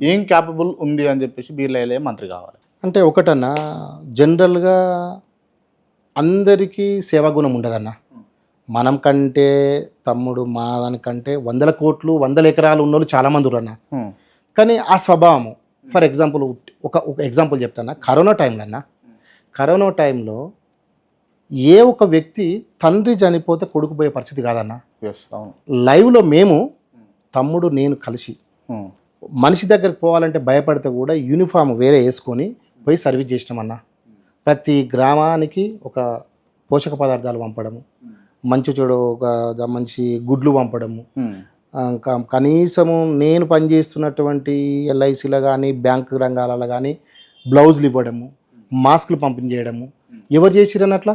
ఏం క్యాపబుల్ ఉంది అని చెప్పేసి బీర్లా ఎల్లయ్య మంత్రి కావాలి. అంటే ఒకటన్నా జనరల్గా అందరికీ సేవాగుణం ఉండదన్న. మనం కంటే తమ్ముడు మా దానికంటే వందల కోట్లు వందల ఎకరాలు ఉన్నోళ్ళు చాలామంది ఉన్నారు అన్న కానీ ఆ స్వభావము ఫర్ ఎగ్జాంపుల్ ఒక ఒక ఎగ్జాంపుల్ చెప్తాను కరోనా టైంలో అన్న కరోనా టైంలో ఏ ఒక వ్యక్తి తండ్రి చనిపోతే కొడుకు పోయే పరిస్థితి కాదన్న. లైవ్లో మేము తమ్ముడు నేను కలిసి మనిషి దగ్గరికి పోవాలంటే భయపడితే కూడా యూనిఫామ్ వేరే వేసుకొని పోయి సర్వీస్ చేసినామన్న ప్రతి గ్రామానికి ఒక పోషక పదార్థాలు పంపడము. మంచి చెడు ఒక మంచి గుడ్లు పంపడము. ఇంకా కనీసము నేను పనిచేస్తున్నటువంటి ఎల్ఐసిలో కానీ బ్యాంక్ రంగాలలో కానీ బ్లౌజులు ఇవ్వడము మాస్కులు పంపిణీ చేయడము. ఎవరు చేసిరని అట్లా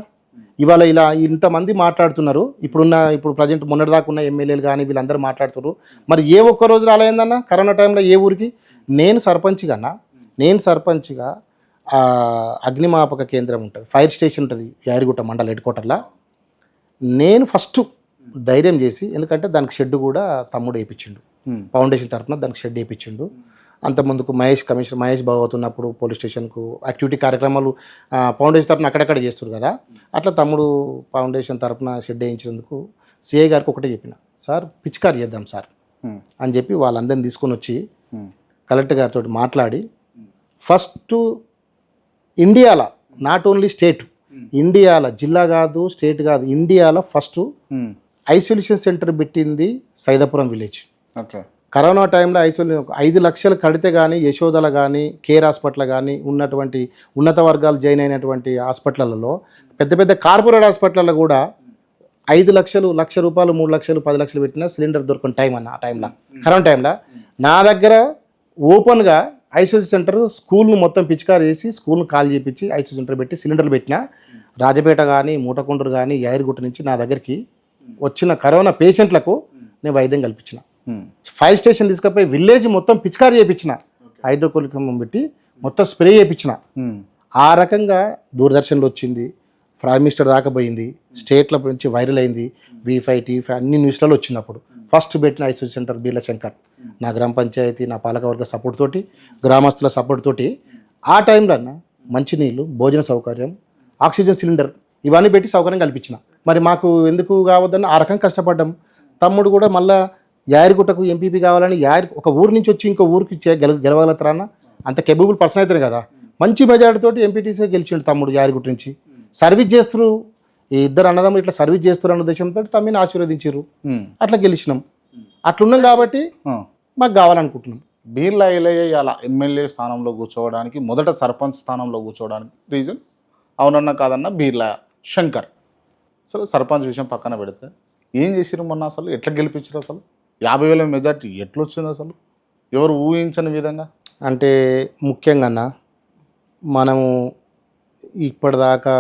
ఇవాళ ఇలా ఇంతమంది మాట్లాడుతున్నారు. ఇప్పుడున్న ఇప్పుడు ప్రజెంట్ మొన్నటిదాకా ఉన్న ఎమ్మెల్యేలు కానీ వీళ్ళందరూ మాట్లాడుతున్నారు. మరి ఏ ఒక్క రోజు రాలేదన్న? కరోనా టైంలో ఏ ఊరికి? నేను సర్పంచ్గా అన్న. నేను సర్పంచ్గా అగ్నిమాపక కేంద్రం ఉంటుంది. ఫైర్ స్టేషన్ ఉంటుంది యారిగుట్ట మండల హెడ్ క్వార్టర్లో. నేను ఫస్ట్ ధైర్యం చేసి ఎందుకంటే దానికి షెడ్ కూడా తమ్ముడు వేయించిండు ఫౌండేషన్ తరఫున దానికి షెడ్ వేయించిండు అంత ముందుకు మహేష్ కమిషనర్ మహేష్ బాబు ఉన్నప్పుడు పోలీస్ స్టేషన్కు యాక్టివిటీ కార్యక్రమాలు ఫౌండేషన్ తరఫున అక్కడక్కడ చేస్తారు కదా? అట్లా తమ్ముడు ఫౌండేషన్ తరఫున షెడ్ వేయించినందుకు సిఐ గారికి ఒకటే చెప్పిన సార్ పిచికారి చేద్దాం సార్ అని చెప్పి వాళ్ళందరిని తీసుకొని వచ్చి కలెక్టర్ గారితో మాట్లాడి ఫస్ట్ ఇండియాలో నాట్ ఓన్లీ స్టేట్ ఇండియాలో జిల్లా కాదు స్టేట్ కాదు ఇండియాలో ఫస్ట్ ఐసోలేషన్ సెంటర్ పెట్టింది సైదాపురం విలేజ్. ఓకే. కరోనా టైంలో ఐసోలేషన్ ఐదు లక్షలు కడితే కానీ యశోదల కానీ కేర్ హాస్పిటల్ కానీ ఉన్నటువంటి ఉన్నత వర్గాలు జాయిన్ అయినటువంటి హాస్పిటళ్ళలో పెద్ద పెద్ద కార్పొరేట్ హాస్పిటల్లో కూడా ఐదు లక్షలు లక్ష రూపాయలు మూడు లక్షలు పది లక్షలు పెట్టినా సిలిండర్ దొరకని టైం అన్న ఆ టైంలో. కరోనా టైంలో నా దగ్గర ఓపెన్గా ఐసోలేషన్ సెంటర్ స్కూల్ను మొత్తం పిచికారు చేసి స్కూల్ను కాల్ చేపించి ఐసోలేషన్ సెంటర్ పెట్టి సిలిండర్లు పెట్టిన రాజపేట కానీ మూటకొండూరు కానీ యాయిరిగుట్ట నుంచి నా దగ్గరికి వచ్చిన కరోనా పేషెంట్లకు నేను వైద్యం కల్పించిన. ఫైర్ స్టేషన్ తీసుకుపోయి విలేజ్ మొత్తం పిచికారి చేయించిన హైడ్రోకోలికం పెట్టి మొత్తం స్ప్రే చేయించిన ఉమ్, ఆ రకంగా దూరదర్శన్లో వచ్చింది. ప్రైమ్ మినిస్టర్ దాకా పోయింది. స్టేట్లో నుంచి వైరల్ అయింది. వి ఫైవ్ టీ ఫైవ్ అన్ని న్యూస్లలో వచ్చింది అప్పుడు. ఫస్ట్ పెట్టిన ఐసోలేషన్ సెంటర్ బీర్ల శంకర్. నా గ్రామ పంచాయతీ నా పాలకవర్గ సపోర్ట్ తోటి గ్రామస్తుల సపోర్ట్ తోటి ఆ టైంలో మంచినీళ్ళు భోజన సౌకర్యం ఆక్సిజన్ సిలిండర్ ఇవన్నీ పెట్టి సౌకర్యం కల్పించిన. మరి మాకు ఎందుకు కావద్దని ఆ రకంగా కష్టపడ్డాం. తమ్ముడు కూడా మళ్ళా యారిగుట్టకు ఎంపీపీ కావాలని యారి ఒక ఊరు నుంచి వచ్చి ఇంకో ఊరికి గెల గెలవగలుగుతారా అన్న అంత కెపబుల్ పర్సన్ అవుతారు కదా. మంచి మెజారిటీ తోటి ఎంపీటీసీ గెలిచిండు తమ్ముడు యారిగుట్ట నుంచి. సర్వీస్ చేస్తారు. ఈ ఇద్దరు అన్నదమ్ములు ఇట్లా సర్వీస్ చేస్తారు అన్న ఉద్దేశంతో తమ్మిని ఆశీర్వదించారు అట్లా గెలిచినాం. అట్లున్నాం కాబట్టి. మాకు కావాలనుకుంటున్నాం. బీర్లా ఎల్లయ్య అలా ఎమ్మెల్యే స్థానంలో కూర్చోవడానికి మొదట సర్పంచ్ స్థానంలో కూర్చోవడానికి రీజన్ అవునన్నా కాదన్నా బీర్లా శంకర్. అసలు సర్పంచ్ విషయం పక్కన పెడితే ఏం చేసిరు మొన్న అసలు? ఎట్లా గెలిపించారు అసలు? యాభై వేల మెజార్టీ ఎట్లా వచ్చింది అసలు? ఎవరు ఊహించని విధంగా? అంటే ముఖ్యంగా మనము ఇప్పటిదాకా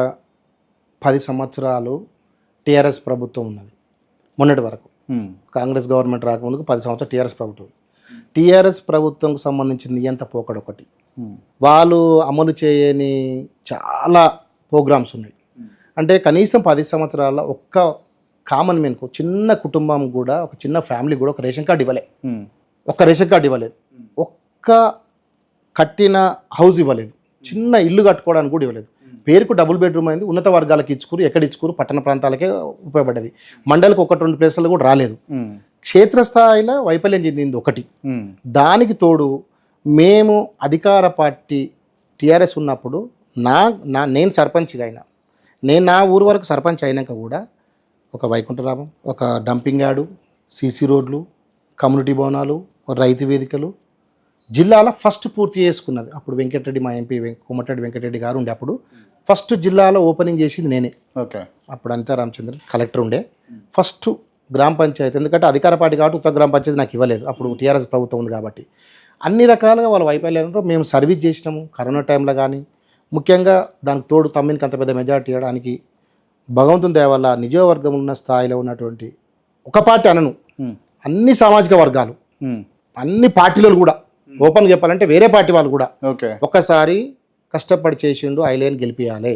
పది సంవత్సరాలు టీఆర్ఎస్ ప్రభుత్వం ఉన్నది. మొన్నటి వరకు. కాంగ్రెస్ గవర్నమెంట్ రాకముందుకు పది సంవత్సరాలు టీఆర్ఎస్ ప్రభుత్వం టీఆర్ఎస్ ప్రభుత్వంకు సంబంధించిన నియంత పోకడ ఒకటి? వాళ్ళు అమలు చేయని చాలా ప్రోగ్రామ్స్ ఉన్నాయి. అంటే కనీసం పది సంవత్సరాల ఒక్క కామన్ మెన్కు చిన్న కుటుంబం కూడా ఒక చిన్న ఫ్యామిలీ కూడా ఒక రేషన్ కార్డు ఇవ్వలే. ఒక్క రేషన్ కార్డు ఇవ్వలేదు. ఒక్క కట్టిన హౌస్ ఇవ్వలేదు. చిన్న ఇల్లు కట్టుకోవడానికి కూడా ఇవ్వలేదు. పేరుకు డబుల్ బెడ్రూమ్ అయింది. ఉన్నత వర్గాలకు ఇచ్చుకురు ఎక్కడ ఇచ్చుకురు పట్టణ ప్రాంతాలకే ఉపయోగపడ్డది మండలికి ఒకటి రెండు ప్లేసులు కూడా రాలేదు. క్షేత్రస్థాయిలో వైఫల్యం చెందింది ఒకటి. దానికి తోడు మేము అధికార పార్టీ టీఆర్ఎస్ ఉన్నప్పుడు నా నా నేను సర్పంచ్గా అయినా నేను నా ఊరు వరకు సర్పంచ్ అయినాక కూడా ఒక వైకుంఠరామం ఒక డంపింగ్ యార్డు సీసీ రోడ్లు కమ్యూనిటీ భవనాలు రైతు వేదికలు. జిల్లాలో ఫస్ట్ పూర్తి చేసుకున్నది. అప్పుడు వెంకటరెడ్డి మా ఎంపీ కోమటిరెడ్డి వెంకటరెడ్డి గారు ఉండే అప్పుడు ఫస్ట్ జిల్లాలో ఓపెనింగ్ చేసింది నేనే. ఓకే. అప్పుడు అంతా రామచంద్రన్ కలెక్టర్ ఉండే. ఫస్ట్ గ్రామ పంచాయతీ ఎందుకంటే అధికార పార్టీ కాబట్టి ఉత్తర గ్రామ పంచాయతీ నాకు ఇవ్వలేదు. అప్పుడు టీఆర్ఎస్ ప్రభుత్వం ఉంది కాబట్టి. అన్ని రకాలుగా వాళ్ళ వైఫల్యాలు మేము సర్వీస్ చేసినాము. కరోనా టైంలో కానీ ముఖ్యంగా దానికి తోడు తమ్మినికి అంత పెద్ద మెజార్టీ ఇవ్వడానికి భగవంతుని దయ వల్ల నిజవర్గం ఉన్న స్థాయిలో ఉన్నటువంటి ఒక పార్టీ అనను. అన్ని సామాజిక వర్గాలు అన్ని పార్టీలు కూడా ఓపెన్ చెప్పాలంటే వేరే పార్టీ వాళ్ళు కూడా ఒక్కసారి కష్టపడి చేసిండు ఐలేని గెలిపియాలి.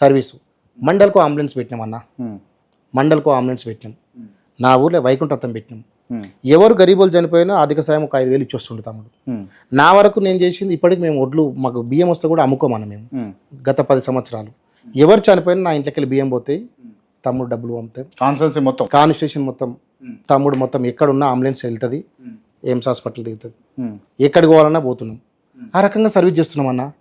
సర్వీసు. మండల్కు అంబులెన్స్ పెట్టినామన్నా మండల్కు అంబులెన్స్ పెట్టినాం. నా ఊర్లో వైకుంఠత్వం పెట్టినాం. ఎవరు గరీబులు చనిపోయినా అధిక సాయం ఒక ఐదు వేలు ఇచ్చి వస్తుండే తమ్ముడు నా వరకు నేను చేసింది ఇప్పటికి మేము ఒడ్లు మాకు బియ్యం వస్తే కూడా అమ్ముకోమన్న మేము. గత పది సంవత్సరాలు. ఎవరు చనిపోయినా నా ఇంట్లోకి వెళ్ళి బియ్యం పోతాయి తమ్ముడు డబ్బులు పంపుతాయి కాన్సెన్సీ మొత్తం? కాన్స్టిట్యూషన్ మొత్తం. తమ్ముడు మొత్తం ఎక్కడున్నా అంబులెన్స్ వెళ్తుంది ఎయిమ్స్ హాస్పిటల్ దిగుతుంది. ఎక్కడికి పోవాలన్నా పోతున్నాం. ఆ రకంగా సర్వీస్ చేస్తున్నాం అన్న.